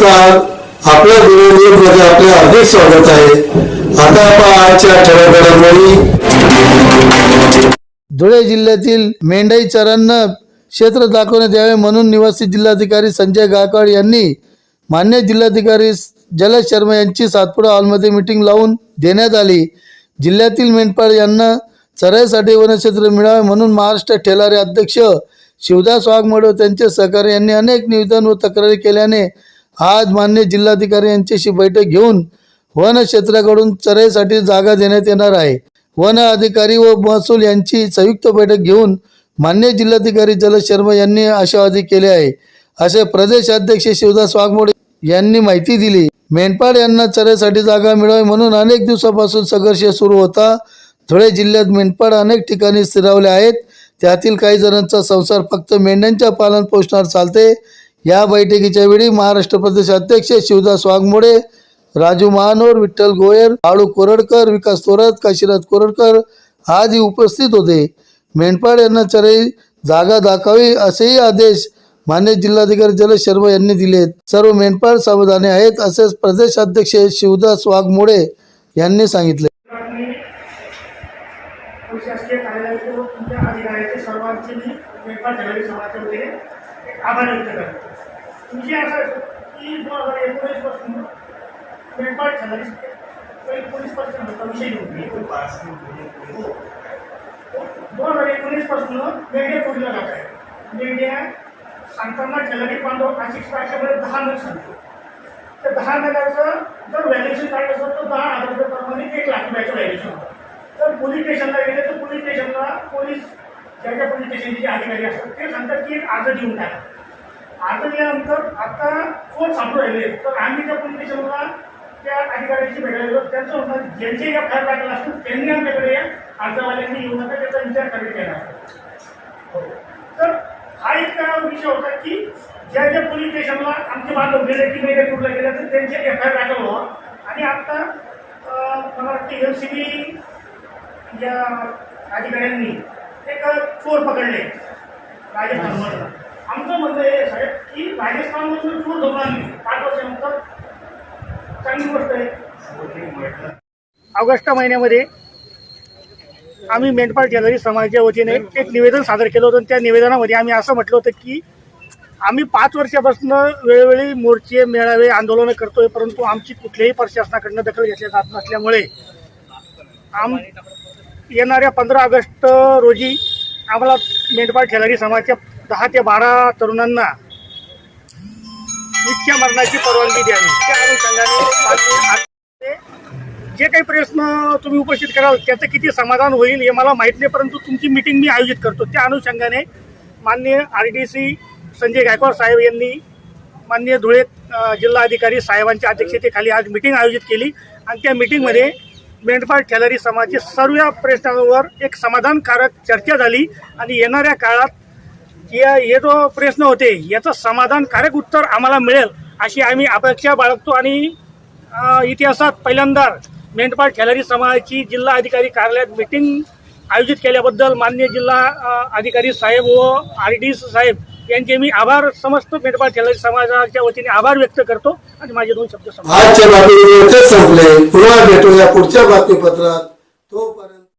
नमस्कार. आपल्या न्यूजमध्ये म्हणजे आपले हार्दिक स्वागत आहे. आता आपण आजच्या ठळक घडामोडी धुळे जिल्ह्यातील मेंढाई चरांना क्षेत्र दाखवण्यात यावे म्हणून निवासी जिल्हाधिकारी संजय गायकवाड यांनी मान्य जिल्हाधिकारी जलज शर्मा यांची सातपुडा हॉलमध्ये मीटिंग लावून देण्यात आली. जिल्ह्यातील मेंढपाळ यांना चराईसाठी वनक्षेत्र मिळावे म्हणून महाराष्ट्र ठेलारे अध्यक्ष शिवदास वाघमोडे त्यांचे सहकारी यांनी अनेक निवेदन व तक्रारी केल्याने आज मान्य जिल्हाधिकारी यांच्याशी बैठक घेऊन वन क्षेत्राकडून चराईसाठी जागा देण्यात येणार आहे. वन अधिकारी व महसूल यांची संयुक्त बैठक घेऊन मान्य जिल्हाधिकारी जलद शर्मा यांनी आशावादी केले आहे. असे प्रदेश अध्यक्ष शिवदास वाघमोडे यांनी माहिती दिली. मेंढपाळ यांना चराईसाठी जागा मिळावी म्हणून अनेक दिवसापासून संघर्ष सुरू होता. धुळे जिल्ह्यात मेंढपाळ अनेक ठिकाणी स्थिरावले आहेत. त्यातील काही जणांचा संसार फक्त मेंढ्यांच्या पालन पोषणावर चालते. या बैठकीच्या वेळी महाराष्ट्र प्रदेश अध्यक्ष शिवदास वाघमोडे राजू महानोर विठ्ठल गोयर आळू कोरडकर विकास थोरात काशीनाथ कोरडकर आदी उपस्थित होते. मेंढपाळ यांना चराई जागा दाखावी असेही आदेश मान्य जिल्हाधिकारी जलज शर्मा यांनी दिलेत. सर्व मेंढपाळ सावधाने आहेत असेच प्रदेश अध्यक्ष शिवदास वाघमोडे यांनी सांगितले. कार्यालयाचे व तुमच्या अधिकाऱ्याचे सर्वांचे मी मेंढपाळ आभार व्यक्त करतो. असा आहे की दोन हजार एकोणीसपासून मेंढपाळ ठेवारी एकोणीसपासून होता विषय घेऊन दोन हजार एकोणीस. पासून मेंढ्या तोडल्या जात आहे. मेंढ्या सांगताना ठेलारी बांधव नाशिक स्टार्टच्यामध्ये दहा नग सांगतो. तर दहा नगाचं जर व्हॅल्युएशन काढलं असेल तर दहा हजार रुपयाप्रमाणे एक लाख रुपयाचं व्हॅल्युएशन होतं. तर पोलीस स्टेशनला गेले तर पोलीस स्टेशनला पोलीस ज्या ज्या पोलीस स्टेशनचे अधिकारी असतात ते सांगतात की एक अर्ज देऊन टाका. अर्ज दिल्यानंतर आता कोण सापडू राहिले. तर आम्ही त्या पोलीस स्टेशनला त्या अधिकाऱ्यांशी भेटायला गेलो. त्यांचं म्हणणं ज्यांचे या फायर टाकलं असतील त्यांनी आमच्याकडे या अर्जवाल्यांनी येऊ नका त्याचा विचार करण्यात येणार हो. तर हा एक विषय होता की ज्या ज्या पोलीस स्टेशनला आमचे बांधव गेले की मेघे टूरला गेले तर त्यांचे एफ आय आर दाखल व्हावा आणि आता मला वाटतं एम सी बी या अधिकाऱ्यांनी एक चोर पकडले. राजस्थानमधून आमचं म्हणणं हे साहेब की राजस्थानमधून चोर धरून आणली पाच वर्षानंतर चांगली गोष्ट आहे. ऑगस्ट महिन्यामध्ये आम्ही मेंढपाळ ज्वेलरी समाजाच्या वतीने एक निवेदन सादर केलं होतं. त्या निवेदनामध्ये आम्ही असं म्हटलं होतं की आम्ही पाच वर्षापासून वेळोवेळी मोर्चे मेळावे आंदोलनं करतोय परंतु आमची कुठल्याही प्रशासनाकडनं दखल घेतली जात नसल्यामुळे आम येणाऱ्या पंधरा ऑगस्ट रोजी आम्हाला मेंढपाळ खेळाडी समाजाच्या दहा ते बारा तरुणांना इच्छा मरणाची परवानगी द्यावी. त्या अनुषंगाने जे काही प्रश्न तुम्ही उपस्थित कराल त्याचं किती समाधान होईल हे मला माहीत नाही परंतु तुमची मिटिंग मी आयोजित करतो. त्या अनुषंगाने माननीय R D C Sanjay Gaikwad साहेब यांनी माननीय धुळे जिल्हाधिकारी साहेबांच्या अध्यक्षतेखाली आज मिटिंग आयोजित केली आणि त्या मिटिंगमध्ये मेंढपाळ खेलारी समाजाचे सर्व प्रश्नांवर एक समाधानकारक चर्चा झाली आणि येणाऱ्या काळात या हे जो प्रश्न होते याचं समाधानकारक उत्तर आम्हाला मिळेल अशी आम्ही अपेक्षा बाळगतो आणि इतिहासात पहिल्यांदा मेंढपाळ खेलारी समाजाची जिल्हा अधिकारी कार्यालयात मिटिंग आयोजित केल्याबद्दल मान्य जिल्हा अधिकारी साहेब व आर डी साहेब यांचे मी आभार समस्त मेंढपाळ खेळाडी समाजाच्या वतीने आभार व्यक्त करतो. आणि माझे दोन शब्द आजच्या बातमीपत्र संपले. पुन्हा भेटूया पुढच्या बातमीपत्रात.